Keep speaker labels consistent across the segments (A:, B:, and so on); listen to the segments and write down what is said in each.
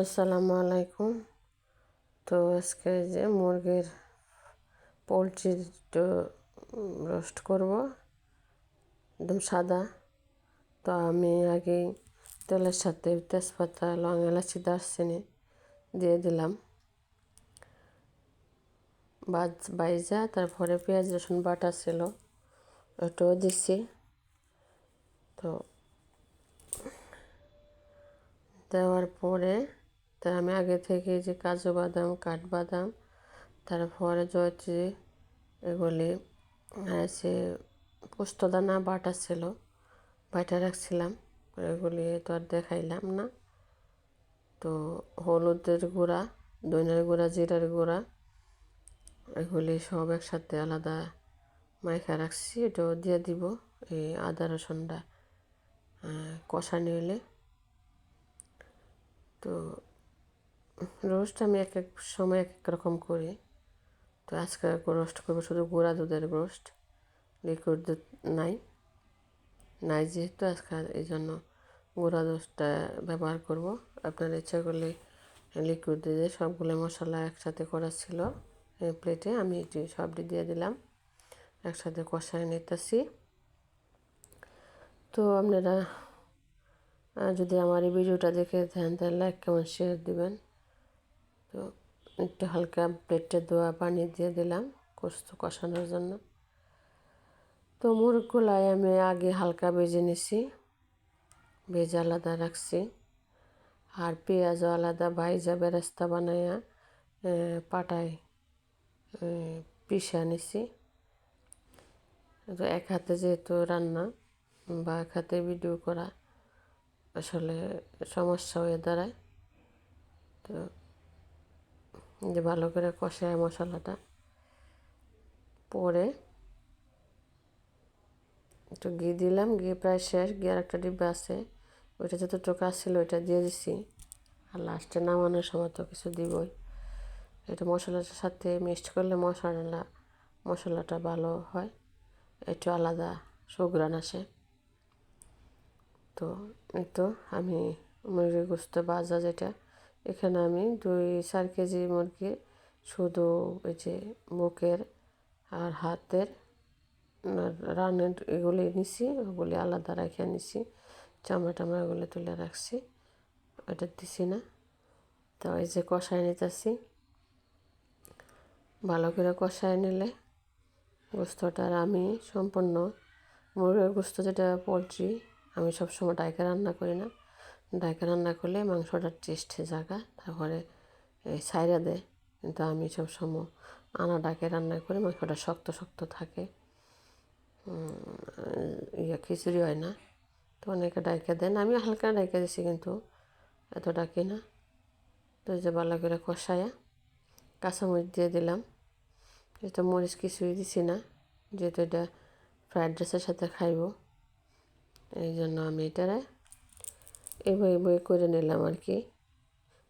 A: আসসালামু আলাইকুম। তো আজকে যে মুরগির পোলট্রির রোস্ট করব। একদম সাদা। তো আমি আগে তেলের সাথে তেজপাতা, লং এলাচি, দারচিনি দিয়ে দিলাম। বাজ, বাইজা, তারপরে পেঁয়াজ, রসুন, বাটা ছিল। ওটাও দিচ্ছি তো দেওয়ার পরে তা আমি আগে থেকে যে কাজু বাদাম, কাঠবাদাম, তারপরে জয়ত্রী এগুলি সে পোস্তদানা বাটা ছিল, বাটা রাখছিলাম, এগুলি তো আর দেখাইলাম না। তো হলুদের গুঁড়া, দইনের গুঁড়া, জিরার গুঁড়া, এগুলি সব একসাথে আলাদা মাইখা রাখছি, এটাও দিয়ে দিব এই আদা, রসুনটা কষা নিলে। তো রোস্ট আমি এক এক সময় এক এক রকম করি। তো আজকে রোস্ট করব, শুধু গুঁড়া দুধের রোস্ট লিকুইড দুধ নাই। নাই যেহেতু আজকে এই জন্য গুঁড়া দুধটা ব্যবহার করব। আপনার ইচ্ছা করলে লিকুইড দিয়ে সবগুলো মশলা একসাথে করা ছিল প্লেটে আমি এটি সবটি দিয়ে দিলাম। একসাথে কষায় নিতেছি। তো আপনারা যদি আমার এই ভিডিওটা দেখে থাকেন, তাহলে লাইক কেমন শেয়ার দিবেন। তো একটু হালকা প্লেটটা দোয়া পানি দিয়ে দিলাম কষ্ট কষানোর জন্য। তো মুরগুলাই আমি আগে হালকা বেজে নিছি, ভেজে আলাদা রাখছি। আর পেঁয়াজও আলাদা ভাইজা বেরাস্তা বানাইয়া পাটায় পিসা নিছি। তো এক হাতে যেহেতু রান্না বা এক হাতে ভিডিও করা আসলে সমস্যা হয়ে দাঁড়ায়। তো যে ভালো করে কষায় মশলাটা। পরে একটু ঘি দিলাম, ঘি প্রায় শেষ, ঘি আর একটা ডিব্বা আছে। ওইটা যতটুকু আসছিল ওইটা দিয়ে দিছি। আর লাস্টে নামানোর সময় তো কিছু দিবই। এটা মশলাটার সাথে মিক্সড করলে মশলা, মশলাটা ভালো হয়। একটু আলাদা সুগ্রান আসে। তো এই তো আমি মুরগির গোস্ত বাজা যেটা এখানে আমি দুই চার কেজি মুরগি, শুধু ওই যে বুকের আর হাতের রানের এগুলি নিছি, ওগুলি আলাদা রেখে নিছি চামড়া টামড়া এগুলো তুলে রাখছি, ওটা দিছি না। তো এই যে কষায় নিতেছি, ভালো করে কষায় নিলে গোস্তটার আমি সম্পূর্ণ, মুরগির গোস্ত যেটা পোলট্রি, আমি সবসময় ডাইকে রান্না করি না। ডাইকে রান্না করলে মাংসটার টেস্টে জায়গা তারপরে এই সাইরা দেয়। কিন্তু আমি সবসময় আনা ডাকে রান্না করি মাংসটা শক্ত শক্ত থাকে। ইয়ে খিচুড়ি হয় না। তো অনেকে ডাইকে দেন আমি হালকা ডাইকে দিছি কিন্তু এত ডাকি না। তো যে ভালো করে কষায়া কাঁচামরিচ দিয়ে দিলাম। এটা মরিচ কিছুই দিছি না, যেহেতু এটা ফ্রায়েড রাইসের সাথে খাইব, এই জন্য আমি এটারে এইভাবে বই করে নিলাম আর কি।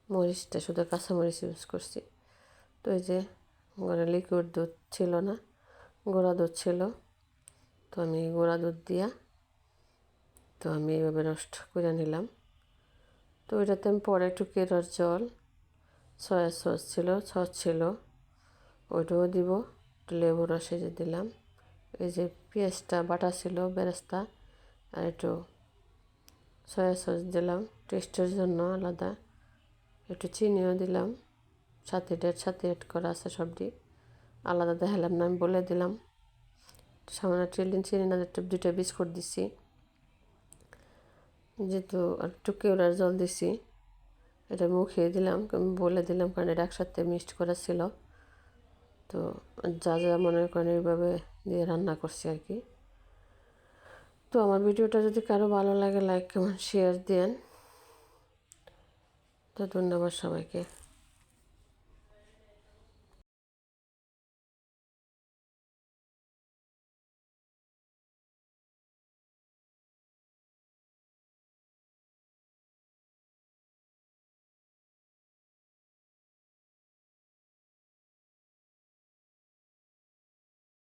A: মরিচটা শুধু কাঁচামরিচ ইউজ করছি। তো এই যে ঘরে লিকুইড দুধ ছিল না, গোড়া দুধ ছিল। তো আমি গোড়া দুধ দিয়া, তো আমি এইভাবে রোস্ট করে নিলাম। তো ওইটাতে আমি পরে একটু কেরার জল সয়া সস ছিল সস ছিল, ওইটাও দিব। একটু লেবু রসে যে দিলাম। এই যে পেঁয়াজটা, বাটা ছিল, বেরেস্তা, আর একটু সয়া সস দিলাম টেস্টের জন্য আলাদা। একটু চিনিও দিলাম, সাথে ডেট সাথে এড করা আছে সবটি। আলাদা দেখালাম না, আমি বলে দিলাম। সামনে ট্রিলিন চিনি না দুইটা বিস্কুট দিছি। যেহেতু একটু কেওড়ার জল দিছি, এটা মুখিয়ে দিলাম বলে দিলাম কারণ এটা একসাথে মিক্সড করা ছিল। তো যা যা মনে করেন, এইভাবে দিয়ে রান্না করছি আর কি। তো আমার ভিডিওটা যদি কারও ভালো লাগে লাইক কেমন শেয়ার দেন। তো ধন্যবাদ সবাইকে।